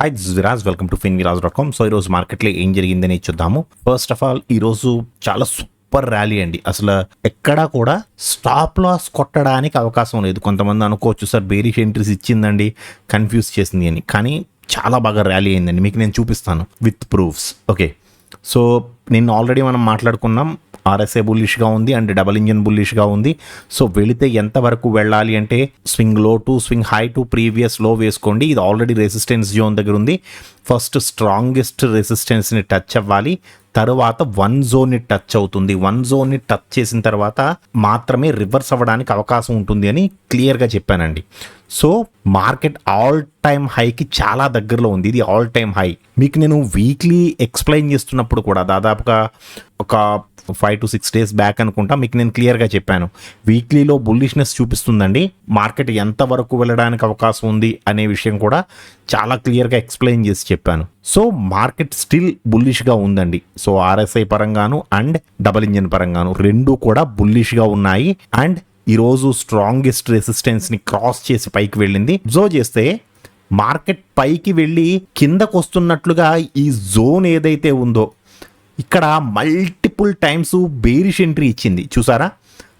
Hi this Viraj welcome to Fin Viraj dot com so ఈరోజు మార్కెట్లో ఏం జరిగిందని చూద్దాము. ఫస్ట్ ఆఫ్ ఆల్ ఈరోజు చాలా సూపర్ ర్యాలీ అండి. అసలు ఎక్కడా కూడా స్టాప్ లాస్ కొట్టడానికి అవకాశం లేదు. కొంతమంది అనుకోవచ్చు సార్ బేరిష్ ఎంట్రీస్ ఇచ్చిందండి కన్ఫ్యూజ్ చేసింది అని. కానీ చాలా బాగా ర్యాలీ అయిందండి. మీకు నేను చూపిస్తాను విత్ ప్రూఫ్స్ ఓకే సో నిన్న ఆల్రెడీ మనం మాట్లాడుకున్నాం ఆర్ఎస్ఏ బుల్లిష్గా ఉంది అండ్ డబల్ ఇంజిన్ బుల్లిష్గా ఉంది. సో వెళితే ఎంతవరకు వెళ్ళాలి అంటే స్వింగ్లో టు స్వింగ్ హై టు ప్రీవియస్లో వేసుకోండి. ఇది ఆల్రెడీ రెసిస్టెన్స్ జోన్ దగ్గర ఉంది. ఫస్ట్ స్ట్రాంగెస్ట్ రెసిస్టెన్స్ని టచ్ అవ్వాలి. తరువాత వన్ జోన్ని టచ్ అవుతుంది. వన్ జోన్ని టచ్ చేసిన తర్వాత మాత్రమే రివర్స్ అవ్వడానికి అవకాశం ఉంటుంది అని క్లియర్గా చెప్పానండి. సో మార్కెట్ ఆల్ టైమ్ హైకి చాలా దగ్గరలో ఉంది. ఇది ఆల్ టైమ్ హై మీకు నేను వీక్లీ ఎక్స్ప్లెయిన్ చేస్తున్నప్పుడు కూడా దాదాపుగా ఒక five to six days back అనుకుంటా మీకు నేను క్లియర్గా చెప్పాను. వీక్లీలో బుల్లిష్నెస్ చూపిస్తుందండి. మార్కెట్ ఎంత వరకు వెళ్ళడానికి అవకాశం ఉంది అనే విషయం కూడా చాలా క్లియర్గా ఎక్స్ప్లెయిన్ చేసి చెప్పాను. సో మార్కెట్ స్టిల్ బుల్లిష్గా ఉందండి. సో ఆర్ఎస్ఐ పరంగాను అండ్ డబల్ ఇంజిన్ పరంగాను రెండు కూడా బుల్లిష్గా ఉన్నాయి. అండ్ ఈరోజు స్ట్రాంగెస్ట్ రెసిస్టెన్స్ని క్రాస్ చేసి పైకి వెళ్ళింది. జో చేస్తే మార్కెట్ పైకి వెళ్ళి కిందకు వస్తున్నట్లుగా ఈ జోన్ ఏదైతే ఉందో ఇక్కడ మల్టిపుల్ టైమ్స్ బేరిష్ ఎంట్రీ ఇచ్చింది. చూసారా?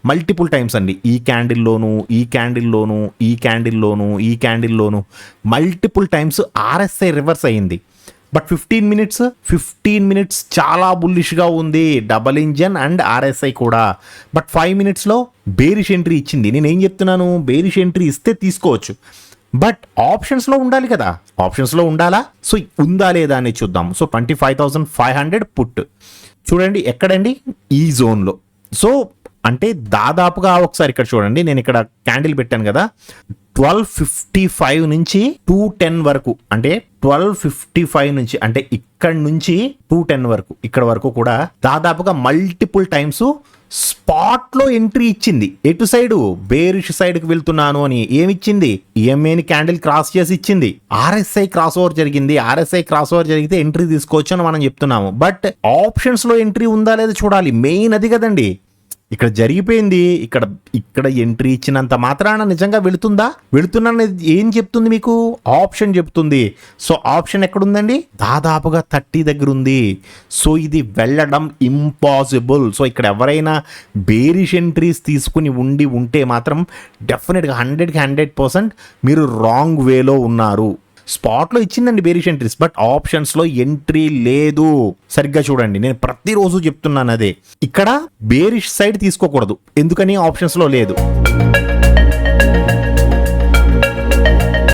మల్టిపుల్ టైమ్స్ అండి. ఈ క్యాండిల్లోను ఈ క్యాండిల్లోను ఈ క్యాండిల్లోను ఈ క్యాండిల్లోను మల్టిపుల్ టైమ్స్ ఆర్ఎస్ఐ రివర్స్ అయ్యింది but fifteen minutes fifteen minutes చాలా బుల్లిష్గా ఉంది. డబల్ ఇంజన్ అండ్ ఆర్ఎస్ఐ కూడా. బట్ ఫైవ్ మినిట్స్లో బేరిష్ ఎంట్రీ ఇచ్చింది. నేను ఏం చెప్తున్నాను? బేరిష్ ఎంట్రీ ఇస్తే తీసుకోవచ్చు. బట్ ఆప్షన్స్లో ఉండాలి కదా. ఆప్షన్స్లో ఉండాలా? సో ఉందా లేదా అని చూద్దాం. So twenty five thousand five hundred put చూడండి ఎక్కడండి? ఈ జోన్లో సో అంటే దాదాపుగా ఒకసారి ఇక్కడ చూడండి. నేను ఇక్కడ క్యాండిల్ పెట్టాను కదా. ట్వెల్వ్ ఫిఫ్టీ ఫైవ్ నుంచి టూ టెన్ వరకు అంటే ట్వెల్వ్ ఫిఫ్టీ ఫైవ్ నుంచి అంటే ఇక్కడ నుంచి టూ టెన్ వరకు ఇక్కడ వరకు కూడా దాదాపుగా మల్టిపుల్ టైమ్స్ స్పాట్లో ఎంట్రీ ఇచ్చింది. ఎటు సైడు? బేరిష్ సైడ్కి వెళ్తున్నాను అని ఏమిచ్చింది? ఈఎంఏని క్యాండిల్ క్రాస్ చేసి ఇచ్చింది. ఆర్ఎస్ఐ క్రాస్ ఓవర్ జరిగింది. ఆర్ఎస్ఐ క్రాస్ ఓవర్ జరిగితే ఎంట్రీ తీసుకోవచ్చు అని మనం చెప్తున్నాము. బట్ ఆప్షన్స్లో ఎంట్రీ ఉందా లేదా చూడాలి. మెయిన్ అది కదండి. ఇక్కడ జరిగిపోయింది. ఇక్కడ ఇక్కడ ఎంట్రీ ఇచ్చినంత మాత్రాన నిజంగా వెళుతుందా? వెళుతున్నా ఏం చెప్తుంది మీకు? ఆప్షన్ చెప్తుంది. సో ఆప్షన్ ఎక్కడుందండి? దాదాపుగా థర్టీ దగ్గర ఉంది సో ఇది వెళ్ళడం ఇంపాసిబుల్ సో ఇక్కడ ఎవరైనా బేరిష్ ఎంట్రీస్ తీసుకుని ఉండి ఉంటే మాత్రం డెఫినెట్గా హండ్రెడ్కి హండ్రెడ్ పర్సెంట్ మీరు రాంగ్ వేలో ఉన్నారు. స్పాట్లో ఇచ్చిందండి బేరిష్ ఎంట్రీస్ బట్ ఆప్షన్స్లో ఎంట్రీ లేదు. సరిగ్గా చూడండి నేను ప్రతిరోజు చెప్తున్నాను అదే. ఇక్కడ బేరిష్ సైడ్ తీసుకోకూడదు ఎందుకని ఆప్షన్స్లో లేదు.